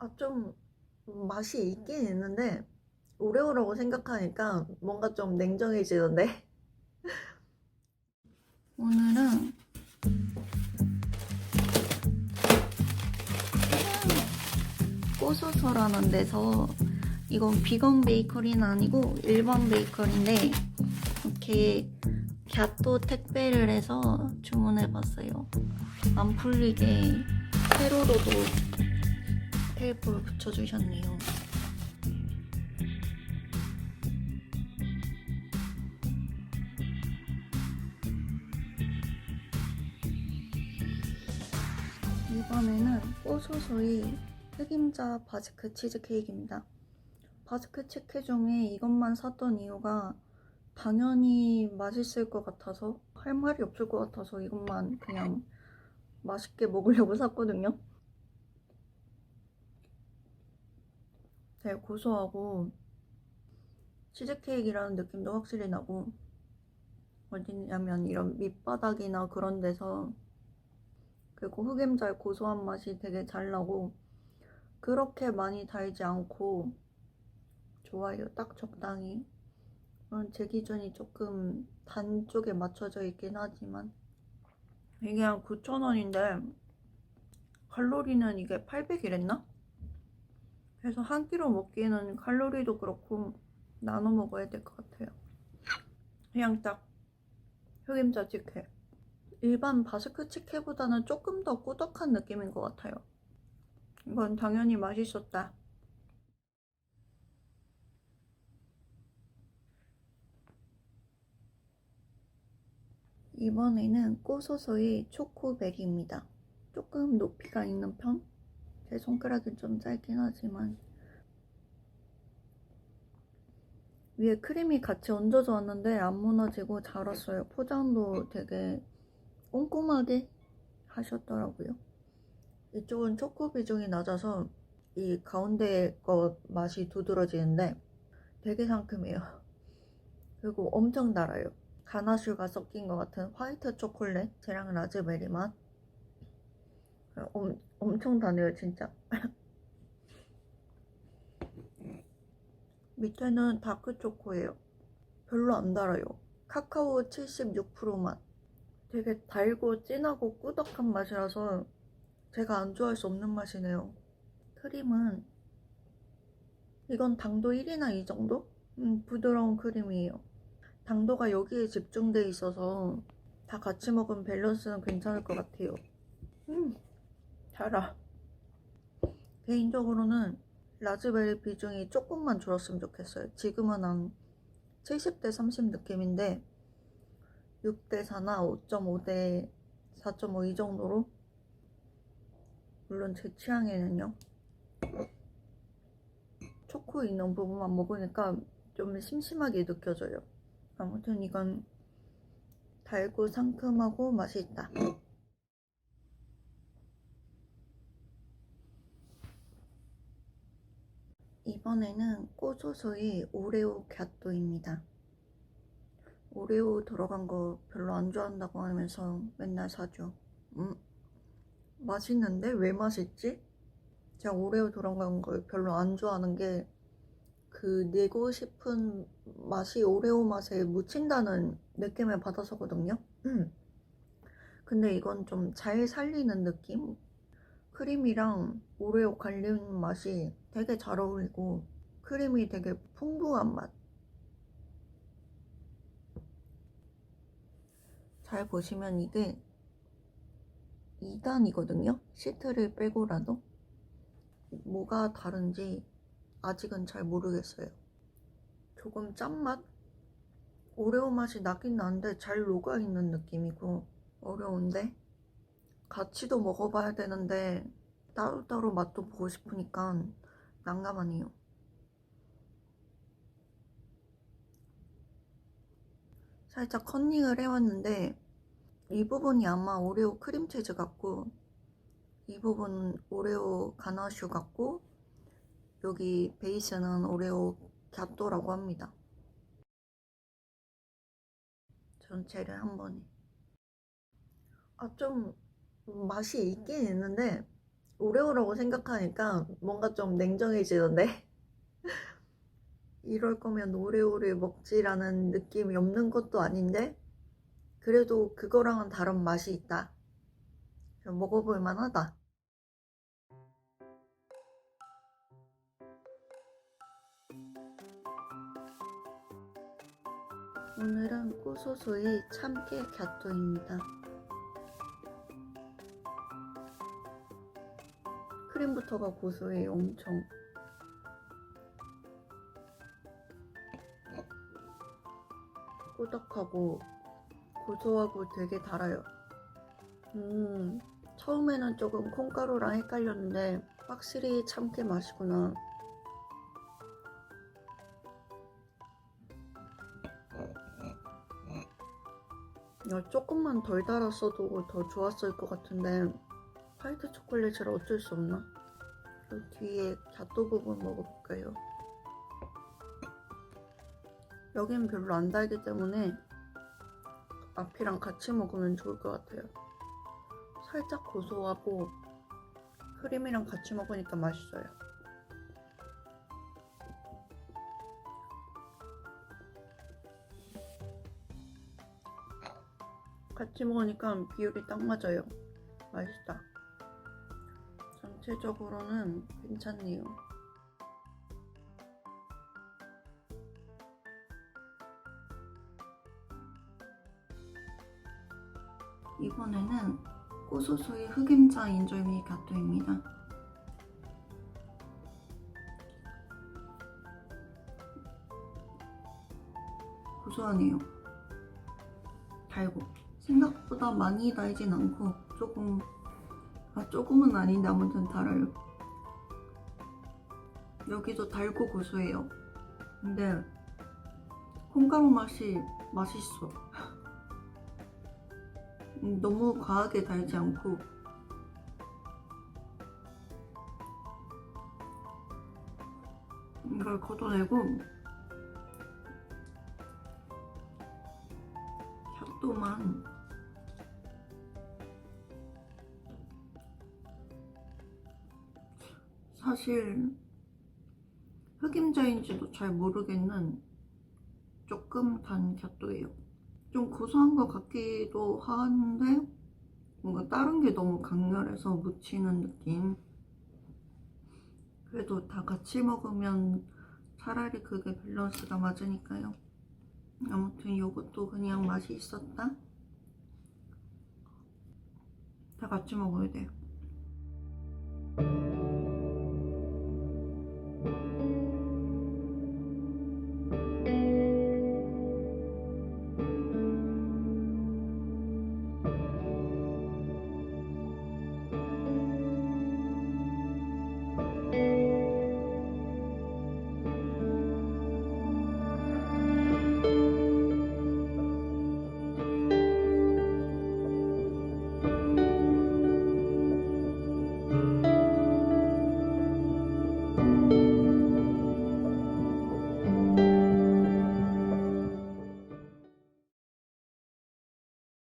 아, 좀 맛이 있긴 있는데 오레오라고 생각하니까 뭔가 좀 냉정해지던데. 오늘은 꼬소서라는 데서 이건 비건 베이커리는 아니고 일반 베이커리인데 이렇게 갸또 택배를 해서 주문해봤어요. 안 풀리게 세로로도 테이프를 붙여주셨네요. 이번에는 꼬소소의 흑임자 바스크 치즈케이크입니다. 바스크 치즈 중에 이것만 샀던 이유가 당연히 맛있을 것 같아서 할 말이 없을 것 같아서 이것만 그냥 맛있게 먹으려고 샀거든요. 되게 고소하고 치즈케이크라는 느낌도 확실히 나고 어디냐면 이런 밑바닥이나 그런 데서 그리고 흑임자의 고소한 맛이 되게 잘 나고 그렇게 많이 달지 않고 좋아요. 딱 적당히. 물론 제 기준이 조금 단 쪽에 맞춰져 있긴 하지만 이게 한 9,000원인데 칼로리는 이게 800이랬나? 그래서 한 끼로 먹기에는 칼로리도 그렇고 나눠 먹어야 될 것 같아요. 그냥 딱 흑임자 치킨. 일반 바스크 치케보다는 조금 더 꾸덕한 느낌인 것 같아요. 이건 당연히 맛있었다. 이번에는 꼬소소의 초코베리입니다. 조금 높이가 있는 편? 제 손가락은 좀 짧긴 하지만 위에 크림이 같이 얹어져 왔는데 안 무너지고 잘 왔어요. 포장도 되게 꼼꼼하게 하셨더라고요. 이쪽은 초코 비중이 낮아서 이 가운데 거 맛이 두드러지는데 되게 상큼해요. 그리고 엄청 달아요. 가나슈가 섞인 것 같은 화이트 초콜릿, 쟤랑 라즈베리 맛. 엄, 엄청 다네요, 진짜. 밑에는 다크 초코예요. 별로 안 달아요. 카카오 76% 맛. 되게 달고 진하고 꾸덕한 맛이라서 제가 안 좋아할 수 없는 맛이네요. 크림은 이건 당도 1이나 2 정도? 음, 부드러운 크림이에요. 당도가 여기에 집중돼 있어서 다 같이 먹으면 밸런스는 괜찮을 것 같아요. 음, 달아. 개인적으로는 라즈베리 비중이 조금만 줄었으면 좋겠어요. 지금은 한 70대 30 느낌인데 6대 4나 5.5대 4.5 이 정도로 물론 제 취향에는요. 초코 있는 부분만 먹으니까 좀 심심하게 느껴져요. 아무튼 이건 달고 상큼하고 맛있다. 이번에는 꼬소소의 오레오 갸또입니다. 오레오 들어간 거 별로 안 좋아한다고 하면서 맨날 사죠. 음, 맛있는데 왜 맛있지? 제가 오레오 들어간 걸 별로 안 좋아하는 게 그 내고 싶은 맛이 오레오 맛에 묻힌다는 느낌을 받아서거든요. 음. 근데 이건 좀 잘 살리는 느낌? 크림이랑 오레오 갈린 맛이 되게 잘 어울리고 크림이 되게 풍부한 맛. 잘 보시면 이게 2단이거든요. 시트를 빼고라도 뭐가 다른지 아직은 잘 모르겠어요. 조금 짠맛? 오레오 맛이 나긴 나는데 잘 녹아있는 느낌이고 어려운데 같이도 먹어봐야 되는데 따로따로 맛도 보고 싶으니까 난감하네요. 살짝 컨닝을 해왔는데 이 부분이 아마 오레오 크림치즈 같고 이 부분은 오레오 가나슈 같고 여기 베이스는 오레오 갸또라고 합니다. 전체를 한 번에 아 좀 맛이 있긴 있는데 오레오라고 생각하니까 뭔가 좀 냉정해지던데? 이럴 거면 오레오를 먹지라는 느낌이 없는 것도 아닌데? 그래도 그거랑은 다른 맛이 있다. 먹어볼 만하다. 오늘은 꼬소소의 참깨 갸또입니다. 크림부터가 고소해요, 엄청. 꾸덕하고 고소하고 되게 달아요. 음, 처음에는 조금 콩가루랑 헷갈렸는데 확실히 참깨 맛이구나. 야, 조금만 덜 달았어도 더 좋았을 것 같은데 화이트 초콜릿이라 어쩔 수 없나? 그 뒤에 갸또 부분 먹어볼까요? 여긴 별로 안 달기 때문에 앞이랑 같이 먹으면 좋을 것 같아요. 살짝 고소하고 크림이랑 같이 먹으니까 맛있어요. 같이 먹으니까 비율이 딱 맞아요. 맛있다. 전체적으로는 괜찮네요. 이번에는 꼬소소의 흑임자 인절미 갸또입니다. 고소하네요. 달고 생각보다 많이 달진 않고 조금 아 조금은 아닌데 아무튼 달아요. 여기도 달고 고소해요. 근데 콩가루 맛이 맛있어. 음, 너무 과하게 달지 않고 이걸 걷어내고 샷도만 사실 흑임자인지도 잘 모르겠는 조금 단 갸또예요. 좀 고소한 것 같기도 한데 뭔가 다른 게 너무 강렬해서 묻히는 느낌. 그래도 다 같이 먹으면 차라리 그게 밸런스가 맞으니까요. 아무튼 이것도 그냥 맛이 있었다. 다 같이 먹어야 돼요.